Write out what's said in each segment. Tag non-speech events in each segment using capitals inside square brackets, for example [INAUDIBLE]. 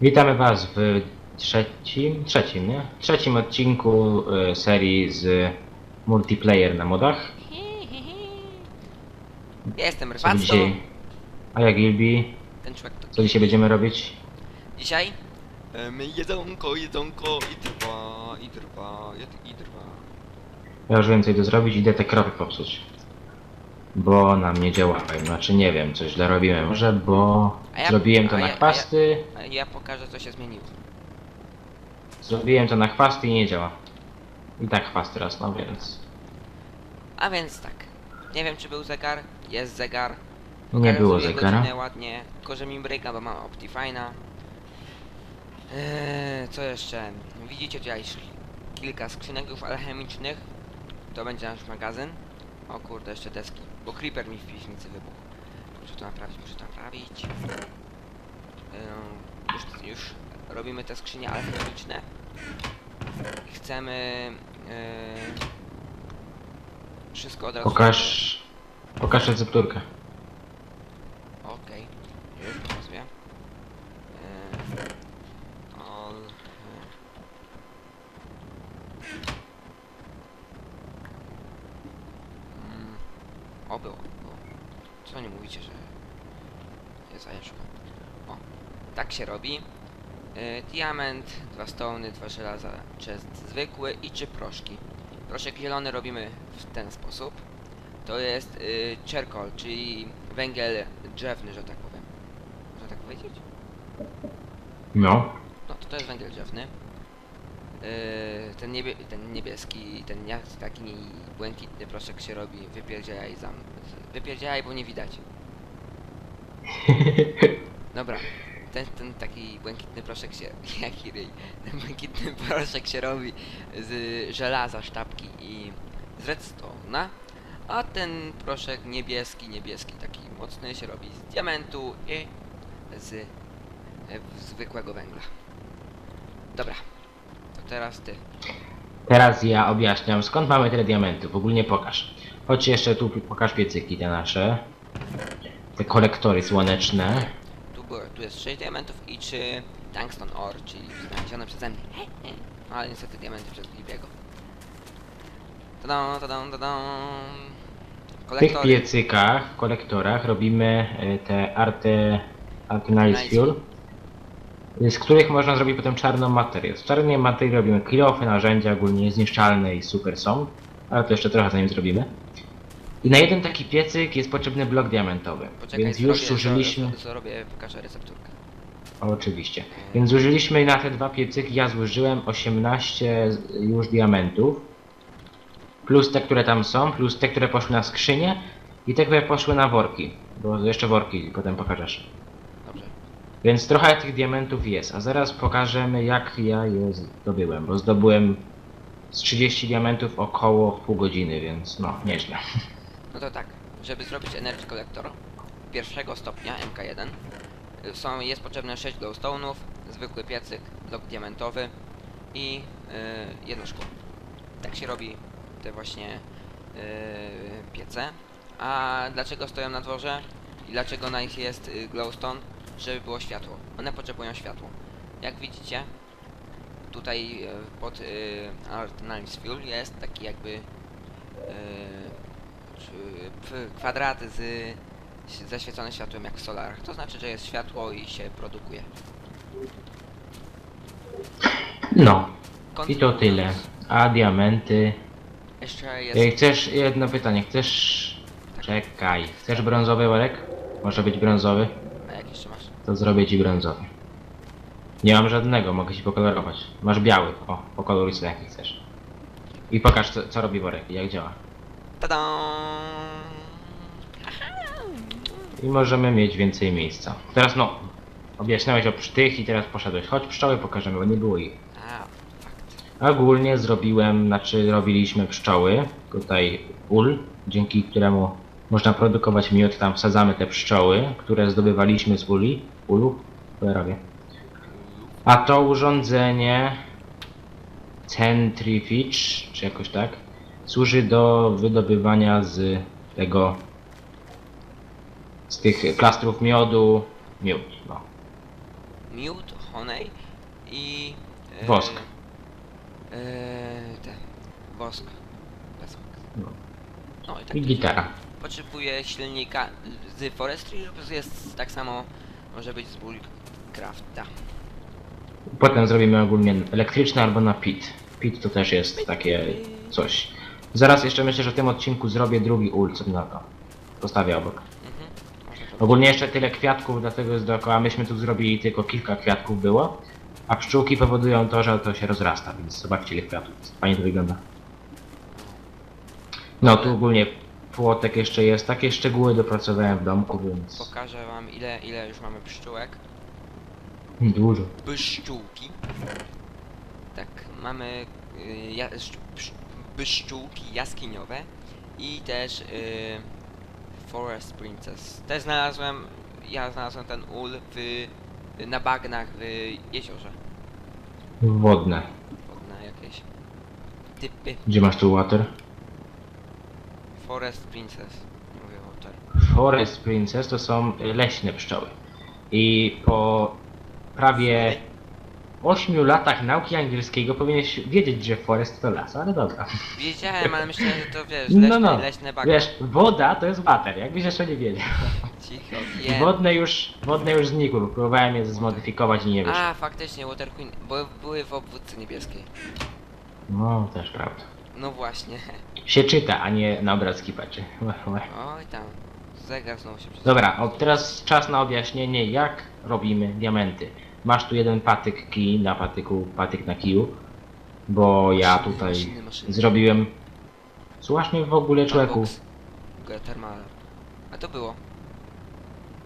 Witamy Was w trzecim, trzecim, nie? Trzecim odcinku y, serii z multiplayer na modach. Ja jestem Co dzisiaj... A ja Gilby. ten człowiek to Co dzisiaj będziemy robić? Dzisiaj em, jedzonko, jedzonko i trwa, i trwa, i, i trwa. Ja już więcej do zrobić, idę te krowy popsuć. Bo nam nie działają. Znaczy nie wiem, coś źle robimy. Może bo A ja- zrobiłem to a na ja- chwasty. A Ja pokażę co się zmieniło. Zrobiłem to na chwasty i nie działa. I tak chwasty rosną, więc... A więc tak, nie wiem czy był zegar, jest zegar. Nie było zegara. godzinę ładnie, tylko że mi bryka, bo mam Optifine'a. Eee, co jeszcze? Widzicie tutaj sz- kilka skrzynek alchemicznych. To będzie nasz magazyn. O kurde, jeszcze deski, bo creeper mi w piwnicy wybuchł. Muszę to naprawić, muszę to naprawić. Już, już robimy te skrzynie alchemiczne. Chcemy... Eee, wszystko od razu... Pokaż... Pokaż recepturkę. Okej, już pokazuję. Eee, all, e, mm, o, było, było. Co nie mówicie, że jest zajeszło? O, tak się robi. E, diament, dwa stony, dwa żelaza, chest zwykły i trzy proszki. Proszek zielony robimy w ten sposób. To jest y, czerkol, czyli węgiel drzewny, że tak powiem. Można tak powiedzieć? No. No to to jest węgiel drzewny. Yy, ten, niebie, ten niebieski, ten taki błękitny proszek się robi. Wypierdzielaj zam. Wypierdzielaj, bo nie widać. Dobra. Ten, ten taki błękitny proszek się... [LAUGHS] Jaki ryj? Ten błękitny proszek się robi z żelaza, sztabki i z redstone'a. A ten proszek niebieski, niebieski, taki mocny się robi z diamentu i z e, zwykłego węgla. Dobra. Teraz ty. Teraz ja objaśniam skąd mamy tyle diamentów. Ogólnie pokaż. Chodź jeszcze tu pokaż piecyki te nasze. Te kolektory słoneczne. Tu, było, tu jest 6 diamentów i 3 tungstone ore, czyli znalezione przeze mnie. No, ale niestety diamenty przez Libiego. Tada, tada, tada. W tych Kolektory. piecykach, w kolektorach robimy e, te arte... Nice. Fuel. Z których można zrobić potem czarną materię. Z czarnej materii robimy kilofy, narzędzia ogólnie niezniszczalne i super są. Ale to jeszcze trochę zanim zrobimy. I na jeden taki piecyk jest potrzebny blok diamentowy. Poczekaj, Więc już zrobię- zużyliśmy... zro- Zrobię, pokażę recepturkę. Oczywiście. Więc zużyliśmy na te dwa piecyki, ja zużyłem 18 z- już diamentów. Plus te, które tam są, plus te, które poszły na skrzynię i te, które poszły na worki. Bo jeszcze worki potem pokażesz. Więc trochę tych diamentów jest, a zaraz pokażemy jak ja je zdobyłem, bo zdobyłem z 30 diamentów około pół godziny, więc no, nieźle. [LAUGHS] No to tak, żeby zrobić Energy Collector pierwszego stopnia MK1 y, są, jest potrzebne 6 glowstone'ów, zwykły piecyk, blok diamentowy i y, jedno szkło. Tak się robi te właśnie y, piece. A dlaczego stoją na dworze i dlaczego na nich jest y, glowstone? Żeby było światło. One potrzebują światło. Jak widzicie, tutaj y, pod y, Artenalis Fuel jest taki jakby y, czy p- kwadraty z z- zaświecone światłem jak w solarach. To znaczy, że jest światło i się produkuje. No, i to tyle. A diamenty... Jeszcze jest... Ej, chcesz, jedno pytanie, chcesz... Czekaj, chcesz brązowy worek? Może być brązowy? A jak jeszcze masz? To zrobię ci brązowy. Nie mam żadnego, mogę ci pokolorować. Masz biały, o, pokoloruj sobie jaki chcesz. I pokaż co, co robi worek i jak działa. Tada! I możemy mieć więcej miejsca. Teraz no, objaśniałeś o psztych i teraz poszedłeś. Chodź pszczoły pokażemy, bo nie było ich. Ogólnie zrobiłem, znaczy robiliśmy pszczoły, tutaj ul, dzięki któremu można produkować miód, tam wsadzamy te pszczoły, które zdobywaliśmy z uli, ja robię. A to urządzenie Centrifuge, czy jakoś tak, służy do wydobywania z tego, z tych plastrów miodu, miód, no. miód, honey i... e, Wosk. E, te, wosk. Bez No. No i tak I gitara. potrzebuje silnika z forestry lub jest tak samo może być z bullcrafta. Potem zrobimy ogólnie elektryczne albo na pit. Pit to też jest takie coś. Zaraz jeszcze myślę, że w tym odcinku zrobię drugi ul, co na to. Postawię obok. Mhm. Ogólnie jeszcze tyle kwiatków, dlatego jest dookoła. Myśmy tu zrobili tylko kilka kwiatków było. A pszczółki powodują to, że to się rozrasta, więc zobaczcie ile kwiatów. Fajnie to wygląda. No tu ogólnie płotek jeszcze jest. Takie szczegóły dopracowałem w domku, więc Pokażę wam ile, ile już mamy pszczółek. dużo. Byszczółki. Tak, mamy y, ja, szcz- psz- byszczółki jaskiniowe i też y, Forest Princess. Też znalazłem, ja znalazłem ten ul w, na bagnach w jeziorze. Wodne. Wodne jakieś typy. Gdzie masz tu water? Forest Princess. Mówię. Forest Princess to są leśne pszczoły. I po prawie 8 latach nauki angielskiego powinieneś wiedzieć, że forest to las, ale dobra. Wiedziałem, ale myślałem, że to wiesz, No, leśne, no. leśne bagna. Wiesz, woda to jest water, jakbyś jeszcze nie wiedział. Cicho, wiem. Wodne już, wodne już znikły, próbowałem je zmodyfikować i nie wyszło. A, faktycznie, Water Queen, bo były w obwódce niebieskiej. No, też prawda. No właśnie. Się czyta, a nie na obrazki patrzy. Oj tam. Zegar znowu się przyzwyczaił. Dobra, o, teraz czas na objaśnienie, jak robimy diamenty. Masz tu jeden patyk kij na patyku, patyk na kiju, bo ja Maszyny, tutaj maszyny, maszyny. zrobiłem... Słuchasz mnie w ogóle, człowieku? Box. Geothermal. A to było.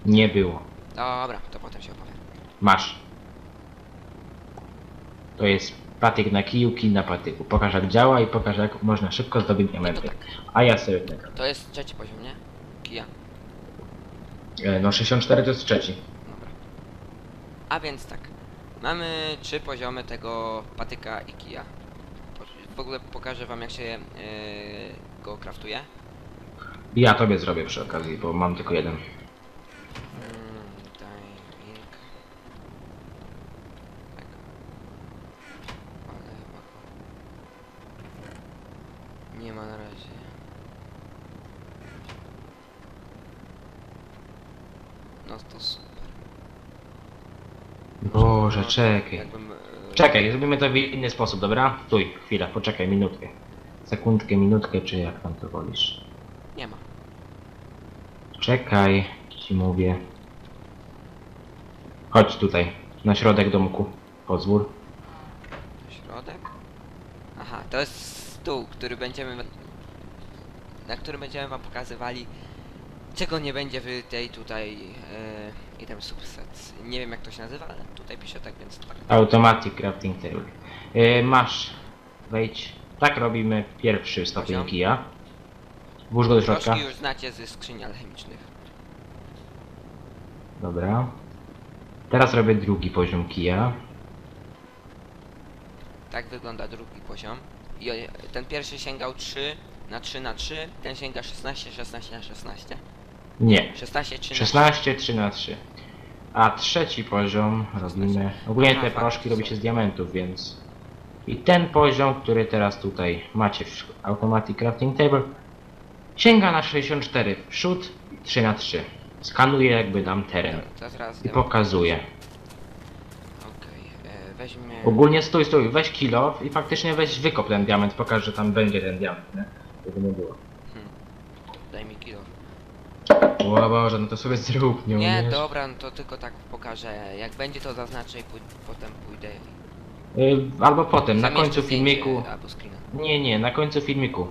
Nie było. Dobra, to potem się opowiem. Masz. To jest patyk na kiju, kij na patyku. Pokaż jak działa i pokaż jak można szybko zdobyć No diamenty. tak. A ja sobie nagram. To jest trzeci poziom, nie? Kija. E, No 64 to jest trzeci. Dobra. A więc tak. Mamy trzy poziomy tego patyka i kija. Po- W ogóle pokażę wam jak się yy, go kraftuje. Ja tobie zrobię przy okazji, bo mam tylko jeden. Mm, daj link. Tak. Ale chyba go- Nie ma na razie. No to super. Boże, czekaj. Jakbym, e, Czekaj, zrobimy to w inny sposób, dobra? Stój, chwila, poczekaj, minutkę. Sekundkę, minutkę, czy jak tam to wolisz. Nie ma. Czekaj, ci mówię. Chodź tutaj, na środek domku. Pozwól. Środek? Aha, to jest stół, który będziemy... Na którym będziemy wam pokazywali czego nie będzie w tej tutaj e, item subset. Nie wiem jak to się nazywa, ale tutaj pisze tak, więc tak. Automatic crafting table. Yy, masz, wejdź. Tak robimy pierwszy stopień Poziom. kija. Włóż go do środka. Troszkę już znacie ze skrzyni alchemicznych. Dobra. Teraz robię drugi poziom kija. Tak wygląda drugi poziom. I o- ten pierwszy sięgał 3 na 3 na 3, ten sięga 16, 16 na 16. Nie. 16, 3 na 16, 3 na 3. A trzeci poziom robimy... Ogólnie te proszki robi się z diamentów, więc... I ten poziom, który teraz tutaj macie w Automatic Crafting Table, sięga na 64 w przód i 3 na 3. Skanuje jakby nam teren Dobra, to teraz i pokazuje. Okej, e. Ogólnie stój, stój, weź kilo i faktycznie weź wykop ten diament, pokaż, że tam będzie ten diament, nie? Żeby nie było. O Boże, no to sobie zrób, nie Nie, umiesz? dobra, no to tylko tak pokażę. Jak będzie to zaznaczę i pój potem pójdę. Y, Albo potem, na Zamieszczę końcu zdjęcie filmiku. Albo screena. Nie, nie, na końcu filmiku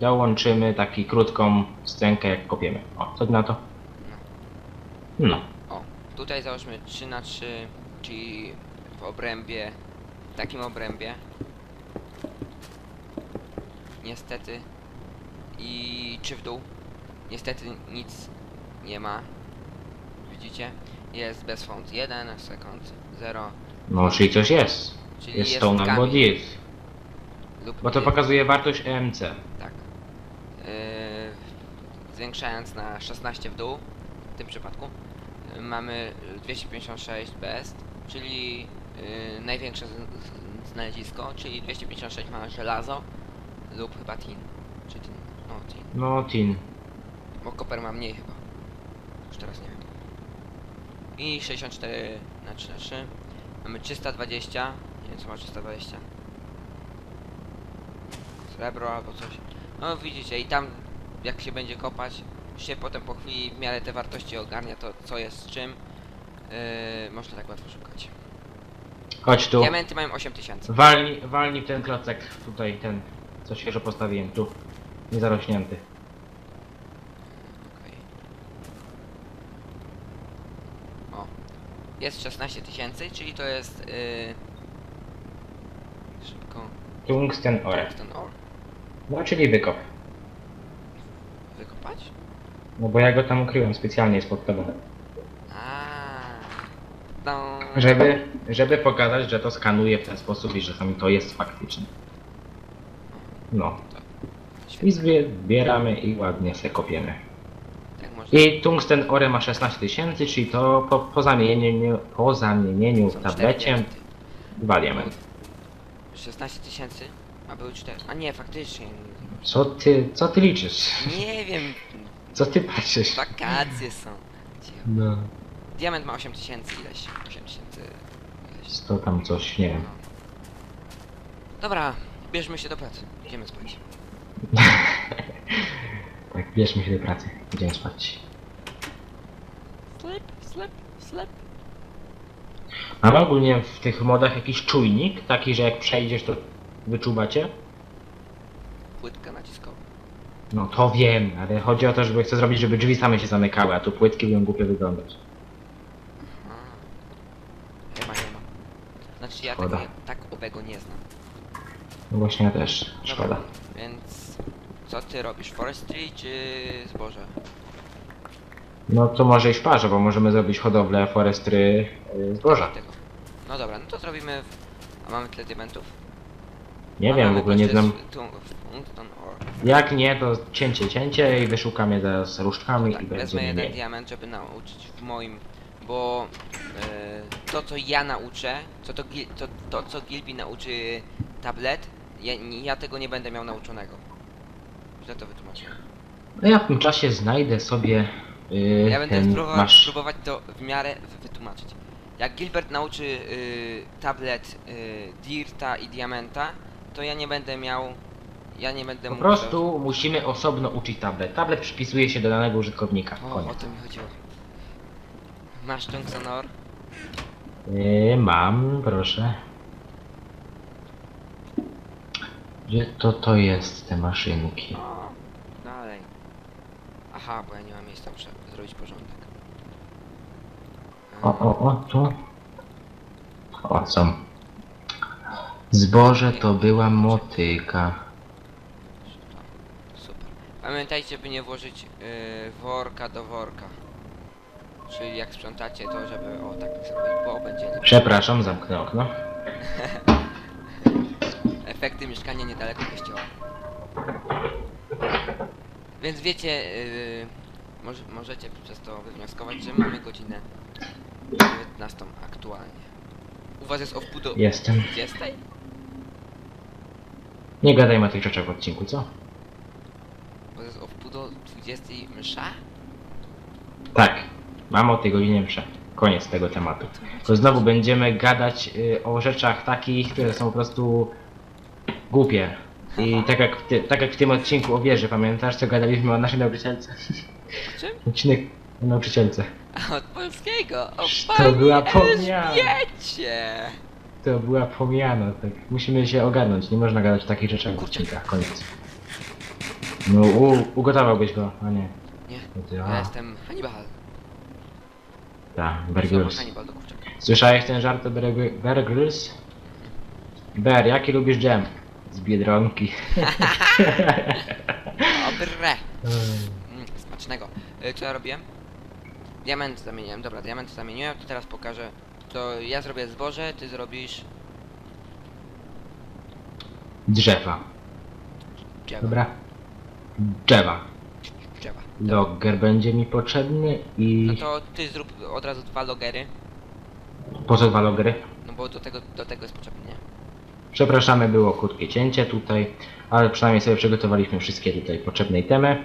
dołączymy taki krótką scenkę jak kopiemy. O, co ty na to? No. O, tutaj załóżmy 3 na 3 czyli w obrębie, w takim obrębie. Niestety. I czy w dół? Niestety nic nie ma. Widzicie? Jest bez font 1, sekund 0. No, czyli coś jest. Czyli Jest jest stone albo kamień. Lub Bo to pokazuje wartość EMC. Tak. Yy, zwiększając na 16 w dół, w tym przypadku, yy, mamy 256 best, czyli yy, największe z, z, znalezisko, czyli 256 ma żelazo lub chyba tin. Czy tin? No, tin. No, tin. Bo koper ma mniej chyba. Już teraz nie wiem. I 64 na 3 na 3. Mamy 320. Nie wiem co ma 320. Srebro albo coś. No widzicie i tam jak się będzie kopać, się potem po chwili w miarę te wartości ogarnia to co jest z czym. Yy, można tak łatwo szukać. Chodź tu. Diamenty mają 8000. Walnij, walnij w ten klocek. Tutaj, ten, co świeżo postawiłem. Tu. Niezarośnięty. Okej. O. Jest 16 tysięcy, czyli to jest yy... szybko. Tungsten ore. Tungsten ore. No, czyli wykop. Wykopać? No bo ja go tam ukryłem specjalnie spod tobą. No. Żeby, żeby pokazać, że to skanuje w ten sposób i że tam to jest faktycznie. No. I zbieramy i ładnie se kopiemy. I tungsten ore ma 16 tysięcy, czyli to po, po zamienieniu, po zamienieniu Są tablecie dwa diamenty. 16 tysięcy? A były 4. A nie, faktycznie. Co ty, co ty liczysz? Nie wiem. Co ty patrzysz? Wakacje są. Cicho. No. Diament ma 8 tysięcy ileś. 8 tysięcy ileś. To tam coś, nie wiem. Dobra, bierzmy się do pracy. Idziemy spać. [LAUGHS] Tak, bierzmy się do pracy. Idziemy spać. Slip, slip, slip. Mamy ogólnie w tych modach jakiś czujnik, taki, że jak przejdziesz, to wyczuwacie? Płytka naciskowa. No to wiem, ale chodzi o to, żeby chcę zrobić, żeby drzwi same się zamykały, a tu płytki będą głupie wyglądać. Chyba nie ma. Znaczy ja Szkoda. tego tak owego nie znam. No właśnie ja też. Szkoda. Dobra, więc co ty robisz? Forestry czy zboże? No to może i w parze, bo możemy zrobić hodowlę forestry y, zboża. Tego. No dobra, no to zrobimy. A mamy tyle diamentów? Nie A wiem, w mamy ogóle nie znam. z tu- w Tungsten ore. Jak nie, to cięcie, cięcie i wyszukamy zaraz różdżkami Tak, i wezmę będziemy jeden diament, żeby nauczyć w moim, bo e, to co ja nauczę, co to, Gil- to, to co Gilby nauczy tablet, ja, ja tego nie będę miał nauczonego. Źle to wytłumaczyłem. No ja w tym czasie znajdę sobie y, Ja będę ten próbował, masz... próbować to w miarę wy- wytłumaczyć. Jak Gilbert nauczy y, tablet y, Dirta i Diamenta, to ja nie będę miał, ja nie będę Po mógł... prostu musimy osobno uczyć tablet. Tablet przypisuje się do danego użytkownika. O, o Koniec. to mi chodziło. Masz Tungsten Ore? Yy, mam, proszę. Gdzie to to jest, te maszynki? Aha, bo ja nie mam miejsca, muszę zrobić porządek. O, o, o, tu. O, są. Zboże to była motyka. Super. Pamiętajcie, by nie włożyć yy, worka do worka. Czyli jak sprzątacie, to żeby o tak zrobić, bo będzie. Przepraszam, zamknę okno. [LAUGHS] efekty mieszkania niedaleko kościoła. Więc wiecie, yy, może, możecie przez to wywnioskować, że mamy godzinę 19 aktualnie. U was jest o wpół do Jestem. 20? Nie gadajmy o tych rzeczach w odcinku, co? Bo jest o wpół do 20 msza? Tak. Mam o tej godzinie mszę. Koniec tego tematu. To znowu będziemy gadać y, o rzeczach takich, które są po prostu głupie. I tak jak, w ty, tak jak w tym odcinku o wieży, pamiętasz, co gadaliśmy o naszej nauczycielce? Czym? Odcinek o nauczycielce. A, Od polskiego! O To pani była. Elżbiecie! To była pomiana, tak. Musimy się ogarnąć, nie można gadać o takich rzeczach w Kurczę. odcinkach, koniec. No, u, ugotowałbyś go, a nie. Nie, ty, ja a, jestem Hannibal. tak, Słowo Bergers. Hannibal do kurczaka. Słyszałeś ten żart o Bergers? Ber, jaki lubisz dżem? Z Biedronki. [LAUGHS] Dobre! Mm, smacznego. Y, Co ja robiłem? Diament zamieniłem, dobra, diament zamieniłem, to teraz pokażę. To ja zrobię zboże, ty zrobisz Drzewa. drzewo. Dobra? Drzewa. Drzewa. Logger będzie mi potrzebny i... No to ty zrób od razu dwa logery. Po co dwa logery? No bo do tego, do tego jest potrzebny, nie? Przepraszamy, było krótkie cięcie tutaj, ale przynajmniej sobie przygotowaliśmy wszystkie tutaj potrzebne itemy.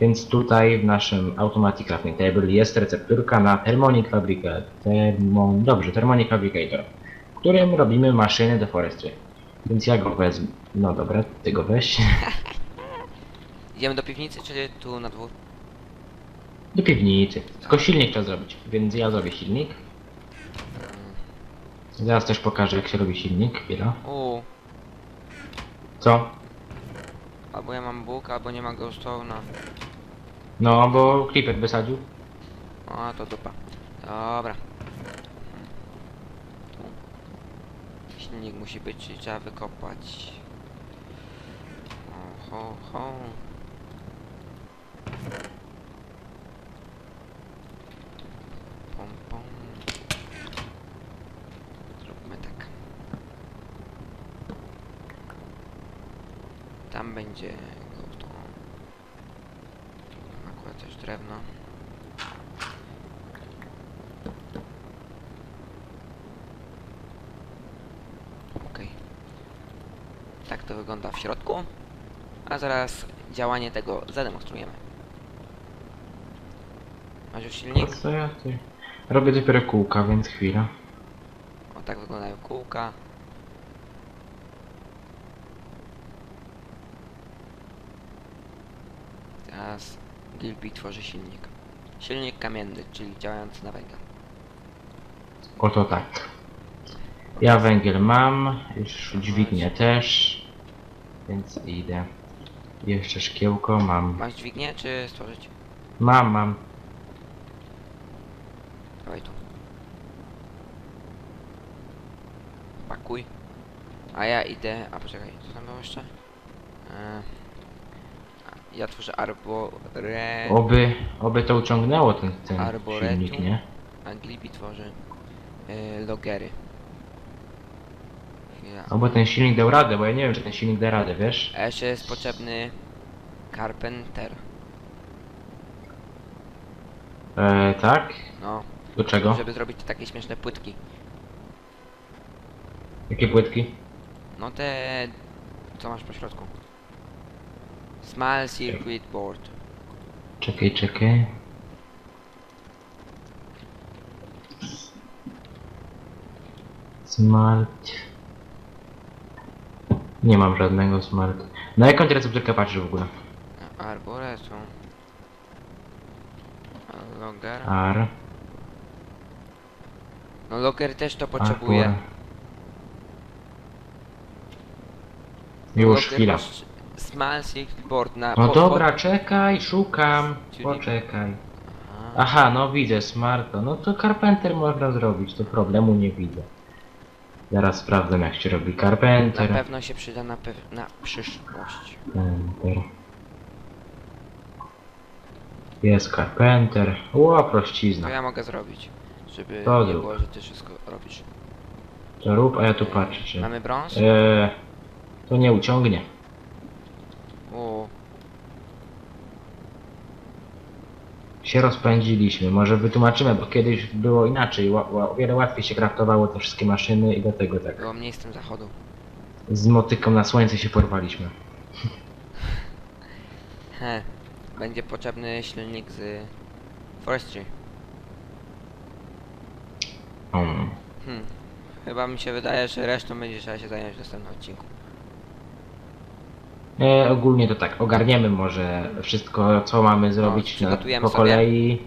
Więc tutaj w naszym Automatic Crafting Table jest recepturka na Thermonic Fabricator. Thermon... Dobrze, Thermonic Fabricator, w którym robimy maszyny do forestry. Więc ja go wezmę. No dobra, ty go weź. [LAUGHS] Idziemy do piwnicy, czy tu na dwór? Do piwnicy. Tylko silnik trzeba zrobić, więc ja zrobię silnik. Zaraz też pokażę jak się robi silnik. Chwila. Uuu, Co? albo ja mam Bóg, albo nie ma Glowstone'a. No, bo Creeper wysadził. O, to dupa. Dobra. Tu. Silnik musi być, czyli trzeba wykopać. Ho, ho, ho. Tam będzie. Mam Akurat też drewno. Okej. Tak to wygląda w środku. A zaraz działanie tego zademonstrujemy. Masz już silnik? Co ja ty? Robię dopiero kółka, więc chwila. O tak wyglądają kółka. Teraz Gilby tworzy silnik. Silnik kamienny, czyli działający na węgiel. Oto tak. Ja węgiel mam, już dźwignię też, więc idę. Jeszcze szkiełko mam. Masz dźwignię, czy stworzyć? Mam, mam. Dawaj tu. Pakuj. A ja idę... A poczekaj, co tam było jeszcze? E, a, ja tworzę arbore... Oby, oby to uciągnęło ten, ten Arboretum. silnik, nie? A Glibi tworzy e, logery. Chwila. Oby ten silnik dał radę, bo ja nie wiem, czy ten silnik da radę, wiesz? A jeszcze jest potrzebny Carpenter. E, tak? No, Do czego? żeby zrobić takie śmieszne płytki. Jakie płytki? No te... co masz po środku? Small Circuit Board. Czekaj, czekaj. Smart. Nie mam żadnego smart. Na jaką recepturkę patrzysz w ogóle? Arboretum. Loger. Ar. No loger też to potrzebuje. Arbor. Już, chwila. Small Circuit Board na... No po- dobra, czekaj, szukam. Czyli- Poczekaj. A, Aha, no widzę, smarto. No to Carpenter można zrobić, to problemu nie widzę. Zaraz sprawdzę jak się robi na Carpenter. pewno się przyda na, pew- na przyszłość. Carpenter. Jest Carpenter. Ło, To prościzna. ja mogę zrobić. Żeby To nie zrób. było, że ty wszystko robisz. To rób, a ja tu patrzę. Czy... Mamy brąz? Eee, to nie uciągnie. O, Się rozpędziliśmy. Może wytłumaczymy, bo kiedyś było inaczej. Ła, ła, o wiele łatwiej się kraftowało te wszystkie maszyny i dlatego tak. było mniej z tym zachodu. Z motyką na słońce się porwaliśmy. [LAUGHS] He. Będzie potrzebny silnik z Forestry. Um. Hmm. Chyba mi się wydaje, że resztą będzie trzeba się zająć w następnym odcinku. E, ogólnie to tak, ogarniemy może wszystko, co mamy zrobić na, przygotujemy po sobie. kolei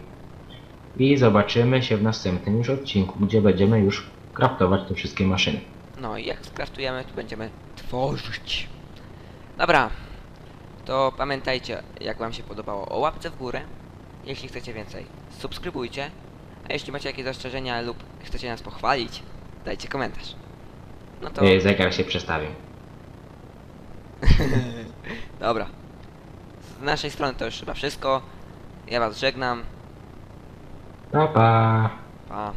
i zobaczymy się w następnym już odcinku, gdzie będziemy już kraftować te wszystkie maszyny. No i jak skraftujemy, to będziemy tworzyć. Dobra. To pamiętajcie, jak wam się podobało, o łapce w górę. Jeśli chcecie więcej, subskrybujcie. A jeśli macie jakieś zastrzeżenia lub chcecie nas pochwalić, dajcie komentarz. No to... Zegar się przestawił. [LAUGHS] Dobra. Z naszej strony to już chyba wszystko. Ja was żegnam. Pa, pa. Pa.